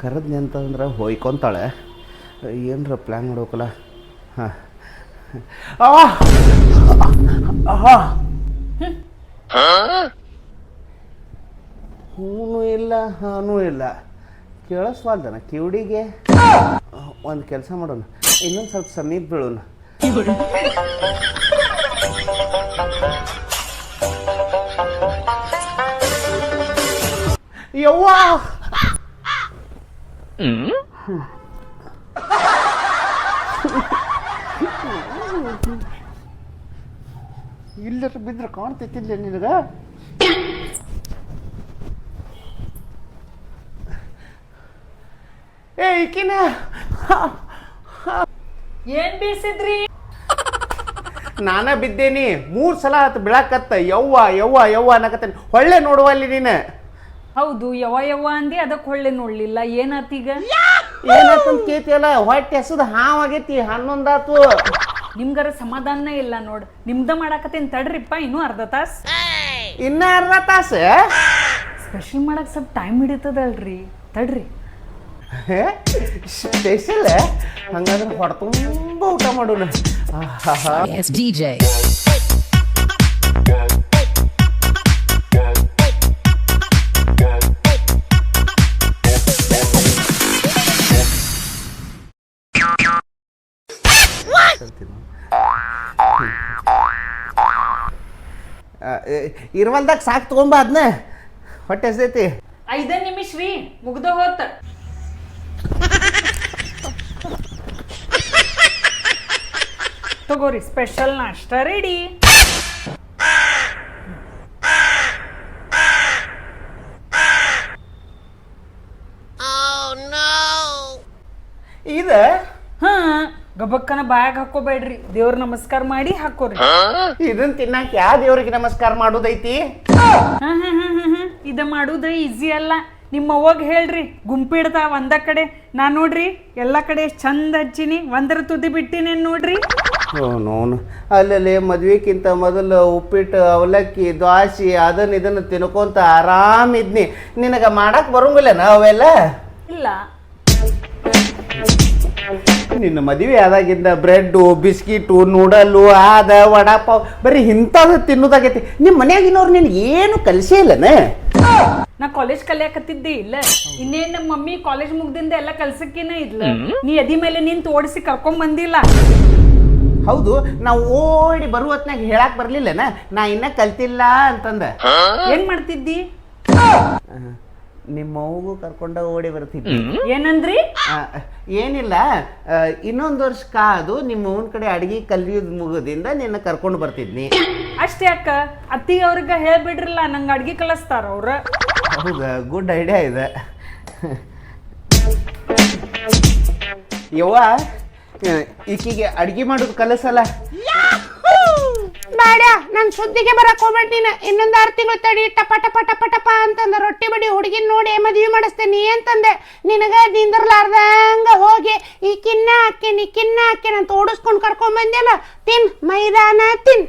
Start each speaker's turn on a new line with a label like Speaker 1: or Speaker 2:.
Speaker 1: ಕರೆದ್ನಿ ಅಂತಂದ್ರೆ ಹೊಯ್ಕೊಂತಾಳೆ. ಏನರ ಪ್ಲ್ಯಾನ್ ಮಾಡೋಕಲ್ಲ ಹಾಂ. ಹೂನು ಇಲ್ಲ ಹಾನು ಇಲ್ಲ. ಕೇಳಿಸ್ವಾಲ್ದನ ಕಿವಡಿಗೆ? ಒಂದು ಕೆಲಸ ಮಾಡೋಣ. ಇನ್ನೊಂದು ಸ್ವಲ್ಪ ಸಮೀಪ ಬೀಳೋಣ. ಯವ್ವಾ! ಇಲ್ಲರ ಬಿದ್ರೆ ಕಾಣ್ತೈತಿಲ್ಲ ನಿನಗ? ಏ ಈಕಿನ?
Speaker 2: ಏನ್ ಬೀಸಿದ್ರಿ?
Speaker 1: ನಾನ ಬಿದ್ದೇನಿ ಮೂರ್ ಸಲ ಹತ್ತು ಬಿಳಾಕತ್ತ ಯವ್ವ ಯವ್ವ ಯವ್ವ ಅನ್ನಕತ್ತೇನೆ. ಹೊಳ್ಳೆ ನೋಡುವಲ್ಲಿ ನೀನು.
Speaker 2: ಹೌದು ಯವ ಯವ ಅಂದಿ ಅದಕ್ಕೆ ಹೊಳ್ಳೆ ನೋಡ್ಲಿಲ್ಲ. ಏನಾತೀಗ
Speaker 1: ಏನಾತಂತ ಕೇತಿಯಲ್ಲ ಹೊಟ್ಟೆ ಹಸದ ಹಾವಾಗೈತಿ ಹನ್ನೊಂದಾತು.
Speaker 2: ನಿಮ್ಗರ ಸಮಾಧಾನ ಇಲ್ಲ ನೋಡ್. ನಿಮ್ದ ಮಾಡಾಕತ್ತೇನ್ ತಡ್ರಿಪ್ಪ ಇನ್ನೂ ಅರ್ಧ ತಾಸ್.
Speaker 1: ಇನ್ನ ಅರ್ಧ ತಾಸ?
Speaker 2: ಸ್ಪೆಷಲ್ ಮಾಡಕ್ ಸ್ವಲ್ಪ ಟೈಮ್ ಹಿಡಿತದಲ್ರಿ. ತಡ್ರಿ.
Speaker 1: ಸ್ಪೆಷಲ್ ಹಂಗಾದ್ರೆ ಹೊಡ್ತುಂಬ ಊಟ ಮಾಡೋಣ. ಆಹಾಹಾ.
Speaker 3: Yes,
Speaker 1: ಇರುವಲ್ದಾಗ ಸಾಕು ತಗೊಂಬ ಅದನ್ನ ಹೊಟ್ಟೆ ಎಸ್ದೈತಿ
Speaker 2: ಐದ ನಿಮಿಷ ರೀ ಮುಗ್ದ ಹೋತ. ತಗೋರಿ ಸ್ಪೆಷಲ್ ನಾಷ್ಟ ರೆಡಿ
Speaker 1: ಇದು
Speaker 2: ಹಾ ಗಬಕ್ಕನ ಬಾಯಾಗ ಹಾಕೋಬೇಡ್ರಿ. ದೇವ್ರ ನಮಸ್ಕಾರ ಮಾಡಿ ಹಾಕೋರಿ.
Speaker 1: ಇದನ್ನ ತಿನ್ನಕ್ ಯಾವ ದೇವ್ರಿಗೆ ನಮಸ್ಕಾರ ಮಾಡೋದೈತಿ?
Speaker 2: ಹ್ಮ್ ಹಾ ಹಾ ಹಾ ಹಾ ಇದ ಮಾಡುದ ಈಸಿ ಅಲ್ಲ. ನಿಮ್ಮ ಅವಾಗ ಹೇಳ್ರಿ ಗುಂಪಿಡ್ದ ಒಂದ ಕಡೆ. ನಾ ನೋಡ್ರಿ ಎಲ್ಲ ಕಡೆ ಎಷ್ಟ್ ಚಂದ ಹಚ್ಚಿನಿ. ಒಂದರ ತುದಿ ಬಿಟ್ಟಿನೇನ್ ನೋಡ್ರಿ.
Speaker 1: ನೋನು. ಅಲ್ಲಲ್ಲಿ ಮದ್ವಿಕ್ಕಿಂತ ಮೊದಲು ಉಪ್ಪಿಟ್ಟು ಅವಲಕ್ಕಿ ದ್ವಾಸಿ ಅದನ್ನ ಇದನ್ನ ತಿನ್ಕೊಂತ ಆರಾಮಿದ್ನಿ ನಿನಗ ಮಾಡಕ್ ಬರಂಗಿಲ್ಲನ ಅವೆಲ್ಲ?
Speaker 2: ಇಲ್ಲ.
Speaker 1: ನಿನ್ನ ಮದುವೆ ಆದಾಗಿಂದ ಬ್ರೆಡ್ಡು ಬಿಸ್ಕಿಟು ನೂಡಲ್ಲು ಆದ ವಡಾಪಾವ್ ಬರೀ ಇಂಥದ್ದು ತಿನ್ನೋದಾಗೈತಿ. ನಿಮ್ಮ ಮನ್ಯಾಗಿನವ್ರು ನಿನ್ ಏನು ಕಲಿಸೇ ಇಲ್ಲನ?
Speaker 2: ನಾ ಕಾಲೇಜ್ ಕಲಿಯಾಕತ್ತಿದ್ದೆ ಇಲ್ಲ. ಇನ್ನೇನ್ ನಮ್ಮ ಮಮ್ಮಿ ಕಾಲೇಜ್ ಮುಗ್ದಿಂದ ಎಲ್ಲ ಕಲ್ಸಕ್ಕಿನ ಇದ್ಲ. ನೀ ಎದಿ ಮೇಲೆ ನಿಂತು ಓಡಿಸಿ ಕರ್ಕೊಂಡ್ ಬಂದಿಲ್ಲ.
Speaker 1: ಹೌದು ನಾವು ಓಡಿ ಬರುವ ಹೊತ್ನಾಗ ಹೇಳಕ್ ಬರ್ಲಿಲ್ಲನ. ನಾ ಇನ್ನ ಕಲ್ತಿಲ್ಲ ಅಂತಂದ.
Speaker 2: ಏನ್ ಮಾಡ್ತಿದ್ದಿ?
Speaker 1: ನಿಮ್ಮ ಮಗು ಕರ್ಕೊಂಡ ಓಡಿ ಬರ್ತಿದ್ದೆ.
Speaker 2: ಏನಂದ್ರಿ?
Speaker 1: ಏನಿಲ್ಲ ಇನ್ನೊಂದು ವರ್ಷ ಕಾದು ನಿಮ್ಮ ಅವನ ಕಡೆ ಅಡಿಗೆ ಕಲಿಯೋದು ಮುಗೋದಿಂದ ನಿನ್ನ ಕರ್ಕೊಂಡು ಬರ್ತಿದ್ನಿ.
Speaker 2: ಅಷ್ಟೇ ಅಕ್ಕ ಅತ್ತಿಗೆ ಅವ್ರಿಗೆ ಹೇಳ್ಬಿಡ್ರಲ್ಲ ನಂಗೆ ಅಡ್ಗೆ ಕಲಿಸ್ತಾರ ಅವ್ರ.
Speaker 1: ಹೌದಾ? ಗುಡ್ ಐಡಿಯಾ ಇದೆ. ಯವ್ವ ಈಕಿಗೆ ಅಡಿಗೆ ಮಾಡೋದು ಕಲಸಲ್ಲ.
Speaker 4: ಸುದ್ದಿಗೆ ಬರಕ್ ಹೋಗ್ಬೇಡ ನೀನು. ಇನ್ನೊಂದ್ ಆರು ತಿಂಗಳು ತಡಿ. ಟಪ ಟಪ ಟಪ ಟಪ ಅಂತಂದ. ರೊಟ್ಟಿ ಬಡಿ ಹುಡುಗಿನ ನೋಡಿ ಮದ್ವಿ ಮಾಡಸ್ತೀನಿ ಅಂತಂದೆ. ನಿನಗ ನಿಂದ್ರಲಾರ್ದಂಗ ಹೋಗಿ ಈ ಕಿನ್ನ ಹಾಕೇನಿ ಕಿನ್ನ ಹಾಕೇನಿ ಅಂತ ಓಡಿಸ್ಕೊಂಡ್ ಕರ್ಕೊಂಡ್ ಬಂದೆಲ್ಲ ತಿನ್, ಮೈದಾನ ತಿನ್.